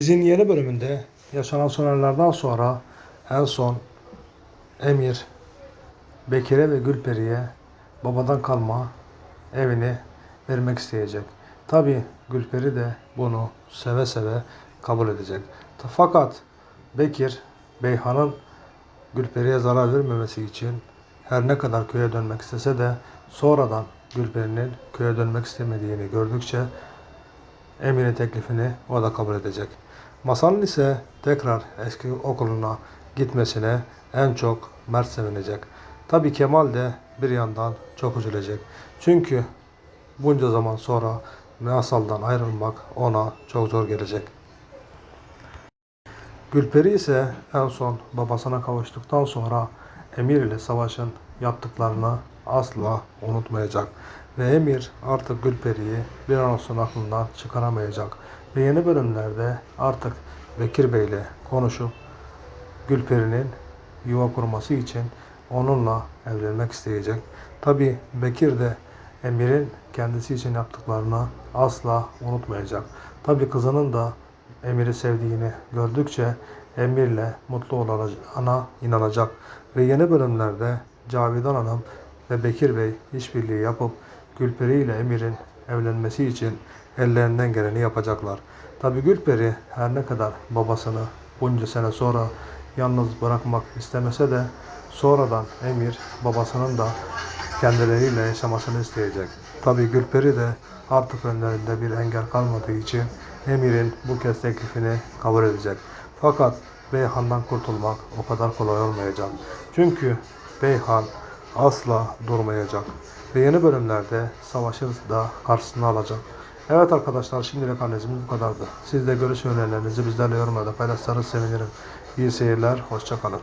Dizinin yeni bölümünde yaşanan sonralardan sonra en son Emir Bekir'e ve Gülperi'ye babadan kalma evini vermek isteyecek. Tabi Gülperi de bunu seve seve kabul edecek. Fakat Bekir Beyhan'ın Gülperi'ye zarar vermemesi için her ne kadar köye dönmek istese de sonradan Gülperi'nin köye dönmek istemediğini gördükçe Emir'in teklifini o da kabul edecek. Masal'ın ise tekrar eski okuluna gitmesine en çok Mert sevinecek. Tabii Kemal de bir yandan çok üzülecek. Çünkü bunca zaman sonra Masal'dan ayrılmak ona çok zor gelecek. Gülperi ise en son babasına kavuştuktan sonra Emir ile savaşın yaptıklarını asla unutmayacak. Ve Emir artık Gülperi'yi bir an olsun aklından çıkaramayacak. Ve yeni bölümlerde artık Bekir Bey ile konuşup Gülperi'nin yuva kurması için onunla evlenmek isteyecek. Tabi Bekir de Emir'in kendisi için yaptıklarını asla unutmayacak. Tabi kızının da Emir'i sevdiğini gördükçe Emir'le mutlu olacağına inanacak. Ve yeni bölümlerde Cavidan Hanım ve Bekir Bey işbirliği yapıp Gülperi ile Emir'in evlenmesi için ellerinden geleni yapacaklar. Tabi Gülperi her ne kadar babasını bunca sene sonra yalnız bırakmak istemese de sonradan Emir babasının da kendileriyle yaşamasını isteyecek. Tabi Gülperi de artık önlerinde bir engel kalmadığı için Emir'in bu kez teklifini kabul edecek. Fakat Beyhan'dan kurtulmak o kadar kolay olmayacak. Çünkü Beyhan asla durmayacak. Ve yeni bölümlerde savaşı da karşısına alacak. Evet arkadaşlar şimdilik analizimiz bu kadardı. Siz de görüş önerilerinizi bizlerle yorumlarda paylaşırsanız sevinirim. İyi seyirler, hoşçakalın.